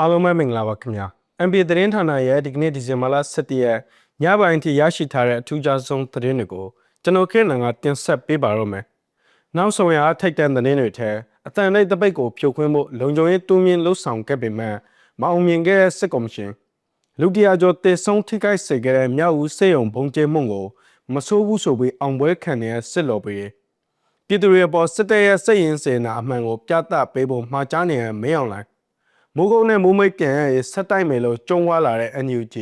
အားလုံးပဲမင်္ဂလာပါခင်ဗျာ NBA သတင်းဌာနရဲ့ဒီကနေ့ဒီဇင်ဘာလ17ရက်ညပိုင်းထိရရှိထားတဲ့အထူးခြားဆုံးသတင်းတွေကိုကျွန်တော်ခေတ်နံကတင်ဆက်ပေးပါတော့မယ်နောက်ဆုံးရထိုက်တဲ့သတင်းတွေထဲအတန်လိုက်တပိတ်ကိုဖြိုခွင်းဖို့လုံခြုံရေးတူးမြင့်လှုပ်ဆောင်ခဲ့ပေမဲ့မအောင်မြင်ခဲ့တဲ့စစ်ကော်မရှင်လူတရာကျော်တေဆုံးထိခိုက်စေခဲ့တဲ့မြောက်ဦးစေယုံဘုံကျဲမှုကိုမဆိုးဘူးဆိုပြီးအောင်ပွဲခံနေတဲ့စစ်လော်ပေပြည်သူတွေအပေါ်စစ်တပ်ရဲ့စိတ်ရင်းစေနာအမှန်ကိုပြသပေးဖို့မှာကြားနေတဲ့မင်းအောင်လိုင်း မိုးကုတ်နဲ့မိုးမိတ်ပြန်ရဲ့ဆက်တိုက်မယ်လို့ကြုံဝါလာတဲ့ NUG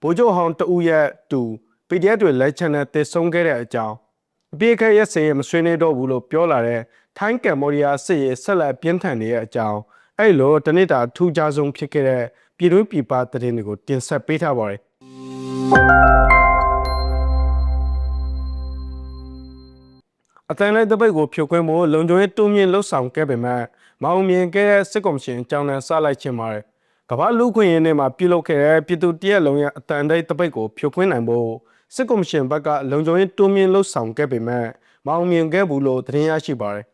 ဗိုလ်ချုပ်ဟောင်းတဦးရဲ့တူ PDF တွေလက်ချက်နဲ့တည်ဆုံခဲ့တဲ့အကြောင်းအပြေခက်ရက်စေရမဆွေးနွေးတော့ဘူးလို့ပြောလာတဲ့ထိုင်းကမ်ဘောဒီးယားစစ်ရေးဆက်လက်ပြင်းထန်နေတဲ့အကြောင်းအဲ့လိုတနစ်တာထူးခြားဆုံးဖြစ်ခဲ့တဲ့ပြည်တွင်းပြည်ပသတင်းတွေကိုတင်ဆက်ပေးထားပါတယ်အတန်လိုက်တပိတ်ကိုဖြိုခွင်းဖို့လုံခြုံရေးတူးမြင့်လှုပ်ဆောင်ခဲ့ပေမဲ့ မအောင်မြင်ခဲ့တဲ့စစ်ကော်မရှင်အကြောင်းနဲ့စလိုက်ခြင်းပါတယ်ကမ္ဘာလူခွင့်ရင်းနဲ့မှာပြုလုပ်ခဲ့တဲ့ပြည်သူတရက်လုံးရဲ့အတန်တိုက်တပိတ်ကိုဖြိုခွင်းနိုင်ဖို့စစ်ကော်မရှင်ဘက်ကလုံခြုံရေးတူးမြင့်လှုပ်ဆောင်ခဲ့ပေမဲ့မအောင်မြင်ခဲ့ဘူးလို့သတင်းရရှိပါတယ်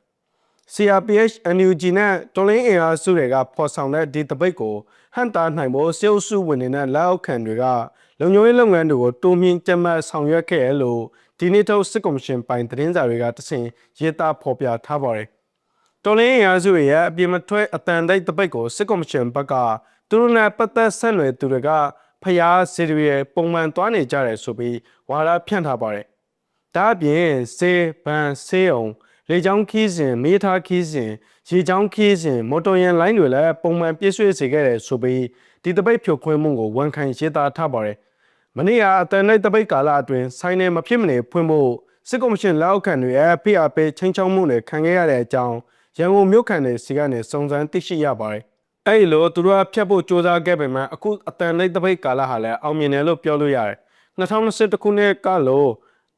CRPH NUG နဲ့တော်လင်းအင်အားစုတွေကဖော်ဆောင်တဲ့ဒီတပိတ်ကိုဟန်တာနိုင်ဖို့စေအုပ်စုဝင်နေတဲ့လက်အောက်ခံတွေကလုံခြုံရေးလုပ်ငန်းတွေကိုတိုးမြင့်ကြက်မှတ်ဆောင်ရွက်ခဲ့ရလို့ဒီနေ့ထုတ်စစ်ကော်မရှင်ပိုင်သတင်းစာတွေကတဆင့်ရေးသားဖော်ပြထားပါတယ် တော်လင်းအင်အားစုတွေရဲ့အပြစ်မထွက်အတန်တိုက်တပိတ်ကိုစစ်ကော်မရှင်ဘက်ကသူတို့နဲ့ပတ်သက်ဆက်နွယ်သူတွေကဖျားစီတွေပုံမှန်သွားနေကြတယ်ဆိုပြီးဝါဒဖြန့်ထားပါတယ်ဒါအပြင်စေဘန်စေးအောင်လေကြောင်းခီးစဉ်မေးထားခီးစဉ်ရေကြောင်းခီးစဉ်မော်တော်ယာဉ်လိုင်းတွေလည်းပုံမှန်ပြည့်စုံစေခဲ့တယ်ဆိုပြီးဒီတပိတ်ဖြိုခွင်းမှုကိုဝန်ခံရေးသားထားပါတယ်မနေ့ကအတန်လိုက်တပိတ်ကာလအတွင်းဆိုင်နယ်မဖြစ်မနေဖွင့်ဖို့စစ်ကော်မရှင်လက်အောက်ခံတွေရဲ့ဖိအားပေးချင်းချောင်းမှုတွေခံခဲ့ရတဲ့အကြောင်း ရန်ကုန်မြို့ခံတွေစီကနေစုံစမ်းသိရှိရပါတယ်အဲ့ဒီလိုသူတို့ကဖျက်ဖို့စ조사ခဲ့ပေမဲ့အခုအတန်လိုက်တပိတ်ကာလဟာလည်းအောင်မြင်တယ်လို့ပြောလို့ရတယ်2021ခုနှစ်ကလို့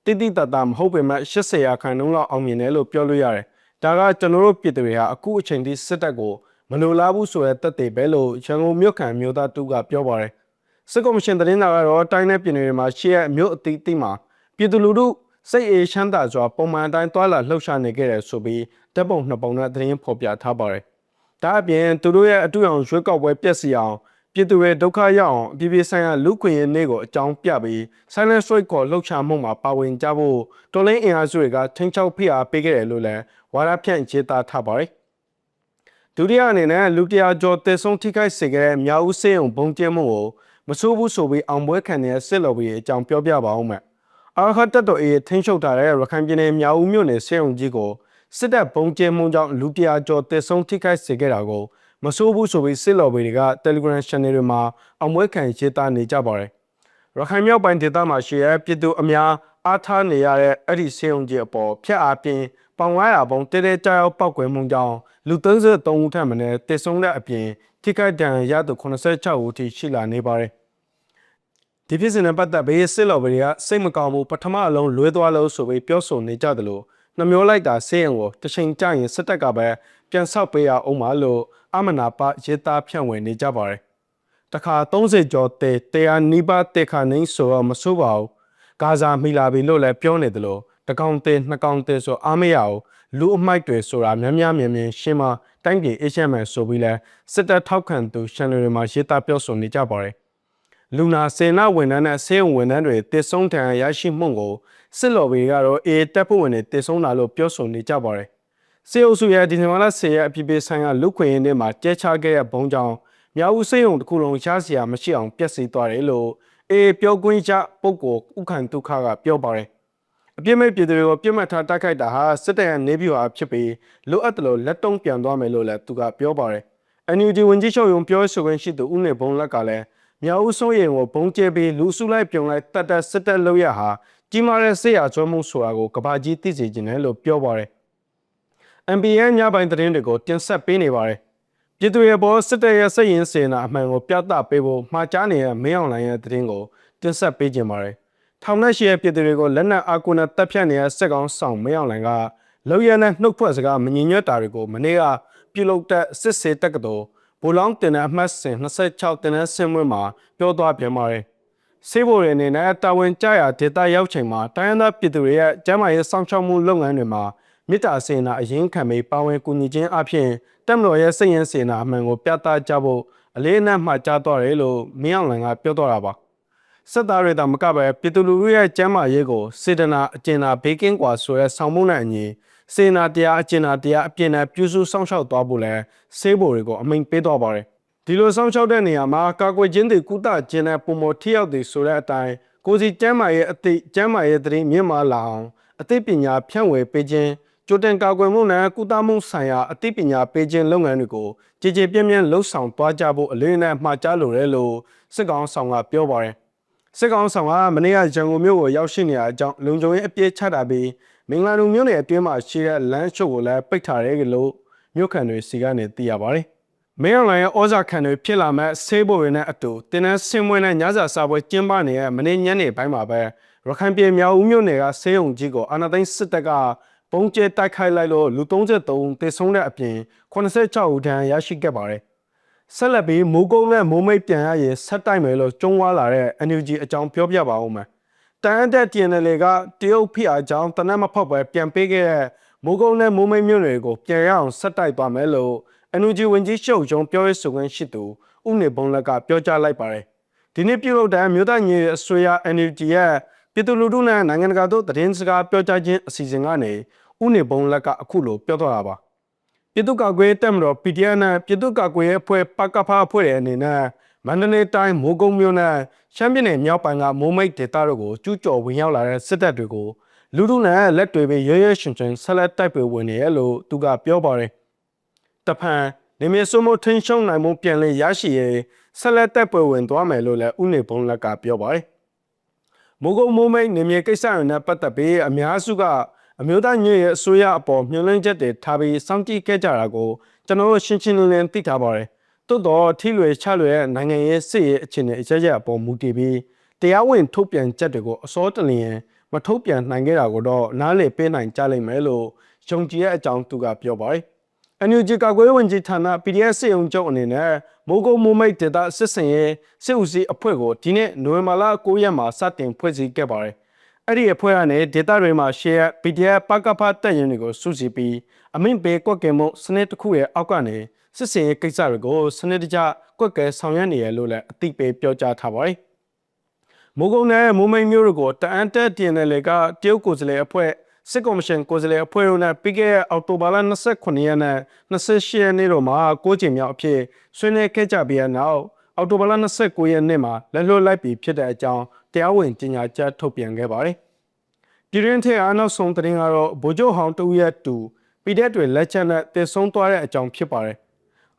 တိတိတတ်တာမဟုတ်ပေမဲ့80ရာခိုင်နှုန်းလောက်အောင်မြင်တယ်လို့ပြောလို့ရတယ်။ဒါကကျွန်တော်တို့ပြည်သူတွေဟာအခုအချိန်ထိစစ်တပ်ကိုမလိုလားဘူးဆိုတဲ့တက်တွေပဲလို့ရန်ကုန်မြို့ခံမျိုးသားတူကပြောပါတယ်။စစ်ကော်မရှင်သတင်းသာကတော့တိုင်းနယ်ပြည်နယ်တွေမှာရှေ့ရမြို့အသီးသီးမှာပြည်သူလူထု စိတ်အေးချမ်းသာစွာပုံမှန်အတိုင်းတွာလာလှုပ်ရှားနေခဲ့တယ်ဆိုပြီးတပ်ပုံနှစ်ပုံနဲ့သတင်းဖော်ပြထားပါတယ်။ဒါအပြင်သူတို့ရဲ့အတူအောင်ရွေးကောက်ပွဲပြက်စီအောင်ပြည်သူတွေဒုက္ခရောက်အောင်အပြည်ပြည်ဆိုင်ရာလူခွင့်ရေးနေ့ကိုအကြောင်းပြပြီး Silent Strike ကိုလှုပ်ရှားမှုမှာပါဝင်ကြဖို့တော်လိုင်းအင်အားစုတွေကထိန်းချုပ်ဖိအားပေးခဲ့တယ်လို့လည်းဝါဒဖြန့်ရေးသားထားပါတယ်။ဒုတိယအနေနဲ့လူတရာကျော်တေဆုံးထိခိုက်စေခဲ့တဲ့မြောက်ဦးစေးုံဘုံကျင်းမှုကိုမဆိုးဘူးဆိုပြီးအောင်ပွဲခံတဲ့စစ်လော်ဘီအကြောင်းပြောပြပါအောင်မယ်။ အာခတ်တက်တော်အေးထိန်းချုပ်ထားတဲ့ရခိုင်ပြည်နယ်မြောက်ဦးမြို့နယ်စေုံကြီးကိုစစ်တပ်ဘုံကျဲမှုကြောင့်လူတရာကျော်တေဆုံးထိခိုက်စေခဲ့တာကိုမဆိုးဘူးဆိုပြီးစစ်လော်ဘီတွေက Telegram Channel တွေမှာအောင်ပွဲခံရေးသားနေကြပါတယ်။ရခိုင်မြောက်ပိုင်းဒေသမှာရှိတဲ့ပြည်သူအများအားထားနေရတဲ့အဲ့ဒီစေုံကြီးအပေါ်ဖျက်အားပြင်းပေါင်900ပုံတဲတဲကြောက်ပောက်ကွယ်မှုကြောင့်လူ33ဦးထပ်မံတေဆုံးတဲ့အပြင်ထိခိုက်ဒဏ်ရာရသူ86ဦးထိရှိလာနေပါတယ်။ ဒီဖြစ်စဉ်နဲ့ပတ်သက်ပြီးစစ်လော်ဘီတွေကစိတ်မကောင်းဘူးပထမအလုံးလွဲသွားလို့ဆိုပြီးပြောဆိုနေကြတယ်လို့နှမျောလိုက်တာစေရင်ကိုတချိန်ကြရင်စစ်တပ်ကပဲပြန်ဆောက်ပေးရအောင်ပါလို့အမနာပရေးသားဖြန့်ဝေနေကြပါတယ်။တခါ30ကျော်တဲတရားနီးပါးတေခါနှင်းဆိုတော့မဆိုးပါဘူး။ဂါဇာမိလာပြီလို့လည်းပြောနေတယ်လို့တကောင်တဲနှစ်ကောင်တဲဆိုအားမရအောင်လူအမိုက်တွေဆိုတာများများမြင်မြင်ရှင်းမတိုင်းပြည်အေးချမ်းမယ်ဆိုပြီးလဲစစ်တပ်ထောက်ခံသူရှန်နယ်တွေမှာရေးသားပြောဆိုနေကြပါတယ်။ လူနာစေနာဝန်ထမ်းနဲ့ဆေးရုံဝန်ထမ်းတွေတည်ဆုံးထံရရှိမှုကိုစစ်လော်ဘီကတော့အေးတပ်ဖွဲ့ဝင်တွေတည်ဆုံးလာလို့ပြောဆိုနေကြပါတယ်။စေအုပ်စုရဲ့ဒီဇင်ဘာလ10ရက်အပြည့်ပေးဆိုင်ကလူခွင့်ရင်းတွေမှာကျဲချခဲ့တဲ့ဘုံကြောင့်မြောက်ဦးစေယုံတစ်ခုလုံးရှားစရာမရှိအောင်ပျက်စီးသွားတယ်လို့အေးပြောကွင်းချပုဂ္ဂိုလ်ဥခံဒုက္ခကပြောပါတယ်။အပြစ်မဲ့ပြည်သူတွေကိုပြစ်မှတ်ထားတိုက်ခိုက်တာဟာစစ်တပ်ရဲ့နေပြည်တော်ဖြစ်ပြီးလိုအပ်တယ်လို့လက်တုံးပြန်သွားမယ်လို့လည်းသူကပြောပါတယ်။ NUG ဝန်ကြီးချုပ်ရုံပြောဆိုခွင့်ရှိသူဦးနေဘုံလက်ကလည်း မြောက်ဦးစိုးရင်ကိုဘုံကျဲပြီးလူစုလိုက်ပြုံလိုက်တတ်တတ်စစ်တပ်လို့ရဟာကြီးမားတဲ့ဆေးရကျွမ်းမှုဆိုတာကိုကဘာကြီးသိစေခြင်းတယ်လို့ပြောပါတယ်။ MPN ညပိုင်းသတင်းတွေကိုတင်ဆက်ပေးနေပါတယ်။ပြည်သူရဲ့ဘောစစ်တပ်ရဲ့စိတ်ရင်းစေနာအမှန်ကိုပြသပေးဖို့မှာကြားနေတဲ့မင်းအောင်လှိုင်ရဲ့သတင်းကိုတင်ဆက်ပေးခြင်းပါတယ်။ထောင်နဲ့ရှိတဲ့ပြည်သူတွေကိုလက်နက်အားကိုနဲ့တပ်ဖြတ်နေတဲ့စစ်ကောင်ဆောင်မင်းအောင်လှိုင်ကလောက်ရတဲ့နှုတ်ဖွဲ့စကားမငြင်းညွတ်တာတွေကိုမနေ့ကပြုလုပ်တဲ့စစ်စေတက်ကတော် ဘိုလောင်းတင်တဲ့အမှတ်စဉ်26တင်တဲ့ဆင်းပွဲမှာပြောသွားပြန်ပါတယ်။စေဘိုရအနေနဲ့တာဝန်ကျရာဒေသရောက်ချိန်မှာတိုင်းရင်းသားပြည်သူတွေရဲ့ကျန်းမာရေးစောင့်ရှောက်မှုလုပ်ငန်းတွေမှာမေတ္တာစေနာအရင်ခံပြီးပါဝင်ကူညီခြင်းအပြင်တက်မတော်ရဲ့စိတ်ရင်းစေနာအမှန်ကိုပြသကြဖို့အလေးအနက်မှကြားသွားတယ်လို့မင်းအောင်လှိုင်ကပြောသွားတာပါ။စစ်သားတွေတောင်မကပဲပြည်သူလူထုရဲ့ကျန်းမာရေးကိုစေတနာအကျဉ်းသာဘေးကင်းကွာဆိုတဲ့ဆောင်မှုနဲ့အညီ စေနာတရားအကျဉ်းသာတရားအပြည့်နဲ့ပြုစုစောင့်ရှောက်သွားဖို့လဲစေးဖို့တွေကိုအမိန်ပေးတော့ပါတယ်ဒီလိုစောင့်ရှောက်တဲ့နေရာမှာကာကွယ်ခြင်းတွေကုသခြင်းနဲ့ပုံမထိရောက်တွေဆိုတဲ့အတိုင်းကိုစီကျမ်းမာရေးအသိကျမ်းမာရေးသတင်းမြင့်မာလာအောင်အသိပညာဖြန့်ဝေပေးခြင်းကြိုတင်ကာကွယ်မှုနဲ့ကုသမှုဆိုင်ရာအသိပညာပေးခြင်းလုပ်ငန်းတွေကိုကြည်ကြည်ပြန့်ပြန့်လှုပ်ဆောင်သွားကြဖို့အလေးအနက်မှာကြားလိုတယ်လို့စစ်ကောင်ဆောင်ကပြောပါတယ်စစ်ကောင်ဆောင်ကမနေ့ကရန်ကုန်မြို့ကိုရောက်ရှိနေတဲ့အကြောင်းလုံခြုံရေးအပြည့်ချတာပြီး မင်္ဂလာဒုံမြို့နယ်အတွင်းမှာရှိတဲ့လမ်းချုပ်ကိုလည်းပိတ်ထားတယ်လို့မြို့ခံတွေစီကနေသိရပါတယ်မင်းအောင်လှိုင်ရဲ့ဩဇာခံတွေဖြစ်လာမဲ့ဆေးဘိုတွေနဲ့အတူတင်းနှန်းဆင်းမွေးနဲ့ညစာစားပွဲကျင်းပနေတဲ့မနေ့ညနေပိုင်းမှာပဲရခိုင်ပြည်မြောက်ဦးမြို့နယ်ကဆေးရုံကြီးကိုအာဏာသိမ်းစစ်တပ်ကပုံကျဲတိုက်ခိုက်လိုက်လို့လူ33ဦးသေဆုံးတဲ့အပြင်86ဦးဒဏ်ရာရရှိခဲ့ပါတယ်။ဆက်လက်ပြီးမိုးကုန်းနဲ့မိုးမိတ်ပြန်ရရင်ဆက်တိုက်မယ်လို့ကျုံးဝါလာတဲ့ NUG အကြောင်းပြောပြပါဦးမယ်။ တန်အပ်တဲ့ TNL ကတရုတ်ဖိအားကြောင့်တနက်မဖောက်ပဲပြန်ပေးခဲ့တဲ့မိုးကုန်းနဲ့မိုးမိတ်မြို့တွေကိုပြန်ရအောင်ဆက်တိုက်သွားမယ်လို့ NUG ဝင်ကြီးရှုပ်ရုံပြောရေးဆိုခွင့်ရှိသူဥနေဘုံလက်ကပြောကြားလိုက်ပါတယ်။ဒီနေ့ပြုလုပ်တဲ့မြို့သားညီအစိုးရ NUG ရဲ့ပြည်သူလူထုနဲ့နိုင်ငံတကာတို့သတင်းစကားပြောကြားခြင်းအစီအစဉ်ကနေဥနေဘုံလက်ကအခုလိုပြောသွားတာပါပြည်သူ့ကာကွယ်တက်မတော် PDF နဲ့ပြည်သူ့ကာကွယ်ရေးအဖွဲ့ပကဖအဖွဲ့ရဲ့အနေနဲ့ မန္တလေးတိုင်းမိုးကုံမြို့နဲ့ရှမ်းပြည်နယ်မြောက်ပိုင်းကမိုးမိတ်ဒေသတို့ကိုကျူးကျော်ဝင်ရောက်လာတဲ့စစ်တပ်တွေကိုလူထုနဲ့လက်တွေပဲရဲရဲရှင်ရှင်ဆက်လက်တိုက်ပွဲဝင်နေရလို့သူကပြောပါတယ်တဖန်နေမြေစုံမထင်းရှုံနိုင်မှုပြန်လည်ရရှိရေးဆက်လက်တိုက်ပွဲဝင်သွားမယ်လို့လည်းဥနေဘုံလက်ကပြောပါတယ်မိုးကုံမိုးမိတ်နေမြေကိစ္စတွေနဲ့ပတ်သက်ပြီးအများစုကအမျိုးသားညွေရဲ့အစိုးရအပေါ်မျှော်လင့်ချက်တွေထားပြီးစောင့်ကြည့်ခဲ့ကြတာကိုကျွန်တော်တို့ရှင်းရှင်းလင်းလင်းသိထားပါတယ်။ သို့တော့ထိလွယ်ချလွယ်ရဲ့နိုင်ငံရေးစစ်ရေးအခြေအနေအကျကျအပေါ်မူတည်ပြီးတရားဝင်ထုတ်ပြန်ချက်တွေကိုအစောတလျင်မထုတ်ပြန်နိုင်ခဲ့တာကိုတော့နားလည်ပေးနိုင်ကြလိမ့်မယ်လို့ယုံကြည်ရဲ့အကြောင်းသူကပြောပါတယ်။ NUG ကာကွယ်ဝင်ကြီးဌာန PDF စစ်ရုံချုပ်အနေနဲ့မိုးကုတ်မိုးမိတ်ဒေတာစစ်စင်ရဲ့စစ်ဦးစီးအဖွဲ့ကိုဒီနေ့နိုဝင်ဘာလ9ရက်မှာစတင်ဖွဲ့စည်းခဲ့ပါတယ်။အဲ့ဒီအဖွဲ့ကနေဒေတာတွေမှာ share PDF ပကဖတက်ရင်တွေကိုစုစည်းပြီးအမိန့်ပေးကွက်ကဲမှုစနစ်တစ်ခုရဲ့အောက်ကနေ စစ်စင်ရေးကိစ္စတွေကိုစနစ်တကျကွက်ကဲဆောင်ရွက်နေရလို့လည်းအသိပေးပြောကြားထားပါတယ်။မိုးကုန်းနဲ့မိုးမိန်မျိုးတို့ကိုတအန်တက် TNL ကတရုတ်ကိုယ်စားလှယ်အဖွဲ့စစ်ကော်မရှင်ကိုယ်စားလှယ်အဖွဲ့တို့နဲ့ပြီးခဲ့တဲ့အောက်တိုဘာလ29ရက်နဲ့28ရက်နေ့တို့မှာကိုးချိန်မြောက်အဖြစ်ဆွေးနွေးခဲ့ကြပြီးတဲ့နောက်အောက်တိုဘာလ29ရက်နေ့မှာလက်လွတ်လိုက်ပြီးဖြစ်တဲ့အကြောင်းတရားဝင်ကြေညာချက်ထုတ်ပြန်ခဲ့ပါတယ်။ပြည်တွင်းထဲအားနောက်ဆုံးသတင်းကတော့ဗိုလ်ချုပ်ဟောင်းတဦးရဲ့တူပြည်တဲ့တွေလက်ချက်နဲ့တည်ဆုံသွားတဲ့အကြောင်းဖြစ်ပါတယ်။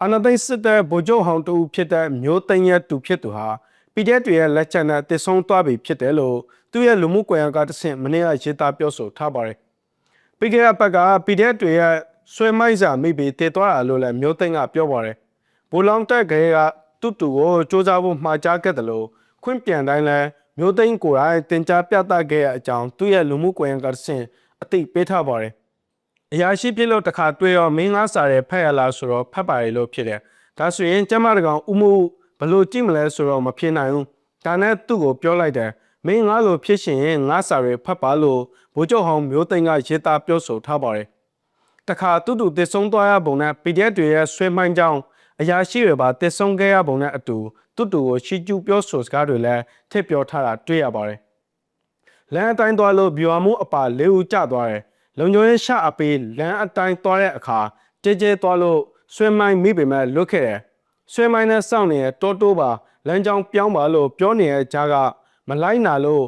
အာဏာသိမ်းစစ်တပ်ဗိုလ်ချုပ်ဟောင်းတဦးဖြစ်တဲ့မျိုးသိန်းရဲ့တူဖြစ်သူဟာပြည်တဲ့တွေရဲ့လက်ချက်နဲ့တည်ဆုံသွားပြီဖြစ်တယ်လို့သူ့ရဲ့လူမှုကွန်ရက်ကတဆင့်မနေ့ကရေးသားပြောဆိုထားပါတယ်။ပြီးခဲ့တဲ့ဘက်ကပြည်တဲ့တွေရဲ့ဆွဲမိုက်စာမိပြီးတည်သွားတာလို့လည်းမျိုးသိန်းကပြောပါတယ်။ဘူလောင်တက်ခဲကတူတူကိုစ조사ဖို့မှာကြားခဲ့တယ်လို့ခွင့်ပြန်တိုင်းလဲမျိုးသိန်းကိုယ်တိုင်တင် जा ပြသခဲ့တဲ့အကြောင်းသူ့ရဲ့လူမှုကွန်ရက်ကဆင့်အသိပေးထားပါတယ်။ အရာရှိဖြစ်လို့တခါတွေ့ရောမင်းငါစာရဲဖက်ရလားဆိုတော့ဖက်ပါလေလို့ဖြစ်တယ်။ဒါဆိုရင်ကျမတကောင်ဥမှုဘလို့ကြည့်မလဲဆိုတော့မဖြစ်နိုင်ဘူး။ဒါနဲ့သူ့ကိုပြောလိုက်တယ်။မင်းငါလိုဖြစ်ရှင်ရင်ငါစာရဲဖက်ပါလို့ဘိုးချုပ်ဟောင်းမျိုးသိန်းကရေးသားပြောဆိုထားပါတယ်။တခါတူတူတည်ဆုံးသွားရပုံနဲ့ PDF တွေရဲ့ဆွဲမိုင်းကြောင်းအရာရှိတွေပါတည်ဆုံခဲ့ရပုံနဲ့အတူတွတ်တူကိုရှီကျူပြောဆိုစကားတွေလည်းထည့်ပြောထားတာတွေ့ရပါတယ်။လမ်းအတိုင်းသွားလို့ဗျူဟာမှုအပါလေးဦးကျသွားတယ်။ လုံခြုံရေးရှအပေးလမ်းအတိုင်းသွားတဲ့အခါတဲကျဲသွားလို့ဆွဲမိုင်းမိပေမဲ့လွတ်ခဲ့တယ်။ဆွဲမိုင်းနဲ့စောင့်နေတဲ့တောတိုးပါလမ်းကြောင်းပြောင်းပါလို့ပြောနေတဲ့ကြားကမလိုက်နာလို့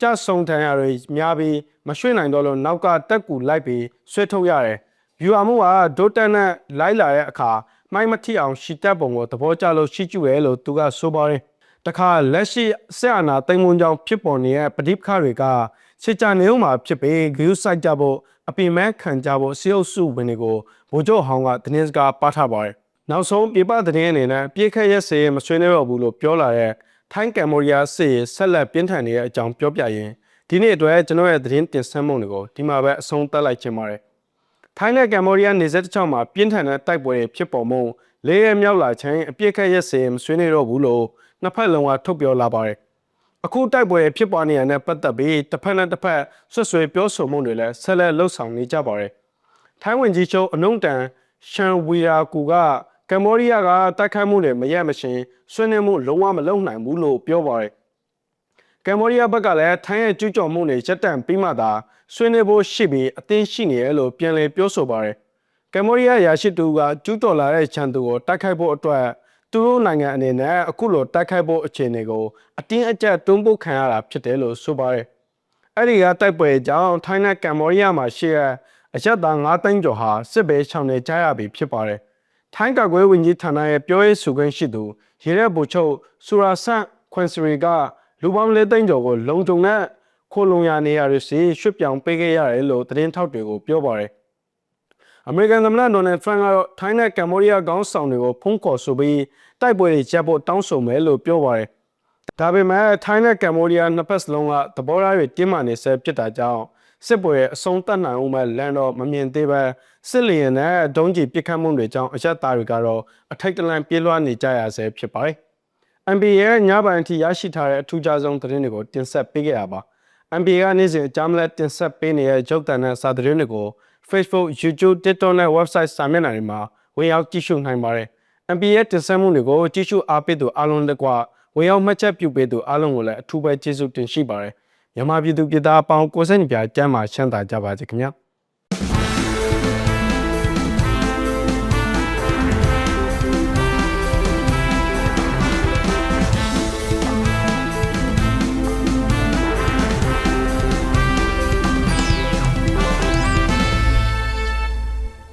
ကြဆုံထန်ရတွေများပြီးမရွှေ့နိုင်တော့လို့နောက်ကတက်ကူလိုက်ပြီးဆွဲထုတ်ရတယ်။ဗျူဟာမှုကဒိုတက်နဲ့လိုက်လာတဲ့အခါမိုင်းမထိအောင်ရှီတက်ပုံကိုသဘောကျလို့ရှီကျူရဲလို့သူကဆိုပါတယ်တခါလက်ရှိဆက်အာနာတိမ်မွန်ကြောင့်ဖြစ်ပေါ်နေတဲ့ပဋိပက္ခတွေက စစ်ကြနေုံမှာဖြစ်ပြီးဂရုစိုက်ကြဖို့အပင်မဲခံကြဖို့စီအုပ်စုဝင်တွေကိုဗိုလ်ချုပ်ဟောင်းကတင်းစကားပါထားပါတယ်နောက်ဆုံးပြပသတင်းအနေနဲ့ပြည့်ခက်ရက်စေမဆွေးနွေးတော့ဘူးလို့ပြောလာတဲ့ထိုင်းကမ်ဘောဒီးယားစစ်ဆက်လက်ပြင်းထန်နေတဲ့အကြောင်းပြောပြရင်ဒီနေ့အတွက်ကျွန်တော်ရဲ့သတင်းတင်ဆက်မှုတွေကိုဒီမှာပဲအဆုံးသတ်လိုက်ခြင်းပါတယ်ထိုင်းနဲ့ကမ္ဘောဒီးယားနေဆက်တစ်ချောင်းမှာပြင်းထန်တဲ့တိုက်ပွဲတွေဖြစ်ပေါ်မှုလေးရမြောက်လာခြင်းအပြစ်ခတ်ရက်စင်မဆွေးနွေးတော့ဘူးလို့နှစ်ဖက်လုံးကထုတ်ပြောလာပါတယ်။ အခုတိုက်ပွဲဖြစ်ပေါ်နေရတဲ့ပတ်သက်ပြီးတစ်ဖက်နဲ့တစ်ဖက်ဆွဆွေပြောဆိုမှုတွေလည်းဆက်လက်လှုပ်ဆောင်နေကြပါတယ်။ထိုင်းဝင်ကြီးချုပ်အနုံတန်ရှန်ဝီယာကူကကကမ္ဘောဒီးယားကတိုက်ခိုက်မှုတွေမရက်မရှင်ဆွေးနွေးမှုလုံးဝမလုပ်နိုင်ဘူးလို့ပြောပါတယ်ကမ္ဘောဒီးယားဘက်ကလည်းထိုင်းရဲ့ကျူးကျော်မှုတွေရပ်တန့်ပြီးမှသာဆွေးနွေးဖို့ရှိပြီးအသင်းရှိနေတယ်လို့ပြန်လည်ပြောဆိုပါတယ်ကမ္ဘောဒီးယားရာရှိတူကကျူးကျော်လာတဲ့ချန်သူကိုတိုက်ခိုက်ဖို့အတွက် သူတို့နိုင်ငံအနေနဲ့အခုလိုတိုက်ခိုက်ဖို့အခြေအနေကိုအတင်းအကျပ်တွန်းပို့ခံရတာဖြစ်တယ်လို့ဆိုပါတယ်အဲ့ဒီကတိုက်ပွဲကြောင့်ထိုင်းနဲ့ကမ္ဘောဒီးယားမှာရှိတဲ့အရက်သား9သိန်းကျော်ဟာစစ်ဘေးရှောင်နေကြရပြီဖြစ်ပါတယ်။ထိုင်းကာကွယ်ဝင်ကြီးဌာနရဲ့ပြောရေးဆိုခွင့်ရှိသူရေရဲဘူချုပ်ဆူရာဆန့်ခွန်စရီကလူပေါင်း၄သိန်းကျော်ကိုလုံခြုံတဲ့ခိုလုံရနေရာတွေစီရွှေ့ပြောင်းပေးခဲ့ရတယ်လို့သတင်းထောက်တွေကိုပြောပါတယ်။ အမေရိကန်သမ္မတဒေါ်နယ်ထရန့်ကတော့ထိုင်းနဲ့ကမ္ဘောဒီးယားခေါင်းဆောင်တွေကိုဖုန်းခေါ်ဆိုပြီးတိုက်ပွဲတွေရပ်ဖို့တောင်းဆိုမယ်လို့ပြောပါတယ်။ဒါပေမဲ့ထိုင်းနဲ့ကမ္ဘောဒီးယားနှစ်ဖက်စလုံးကသဘောထားတွေတင်းမာနေဆဲဖြစ်တာကြောင့်စစ်ပွဲအဆုံးသတ်နိုင်အောင်မဲ့လမ်းတော့မမြင်သေးပဲစစ်လျင်နဲ့ဒုံးကျည်ပစ်ခတ်မှုတွေကြောင့်အရက်သားတွေကတော့အထိတ်တလန့်ပြေးလွှားနေကြရဆဲဖြစ်ပါတယ်။ NBA ရဲ့ညပိုင်းအထိရရှိထားတဲ့အထူးခြားဆုံးသတင်းတွေကိုတင်ဆက်ပေးခဲ့တာပါ။ NBA ကနေ့စဉ်အကြမ်းမလက်တင်ဆက်ပေးနေတဲ့ရုပ်သံနဲ့စာသတင်းတွေကို Facebook, YouTube, TikTok နဲ့ website စာမျက်နှာတွေမှာဝင်ရောက်ကြည့်ရှုနိုင်ပါတယ်။ NBA ရဲ့တင်ဆက်မှုတွေကိုကြည့်ရှုအားပေးသူအားလုံးတကွဝင်ရောက်မှတ်ချက်ပြုပေးသူအားလုံးကိုလည်းအထူးပဲကျေးဇူးတင်ရှိပါတယ်။မြန်မာပြည်သူပြည်သားအပေါင်းကိုယ်စိတ်နှပြကျမ်းမာချမ်းသာကြပါစေခင်ဗျာ။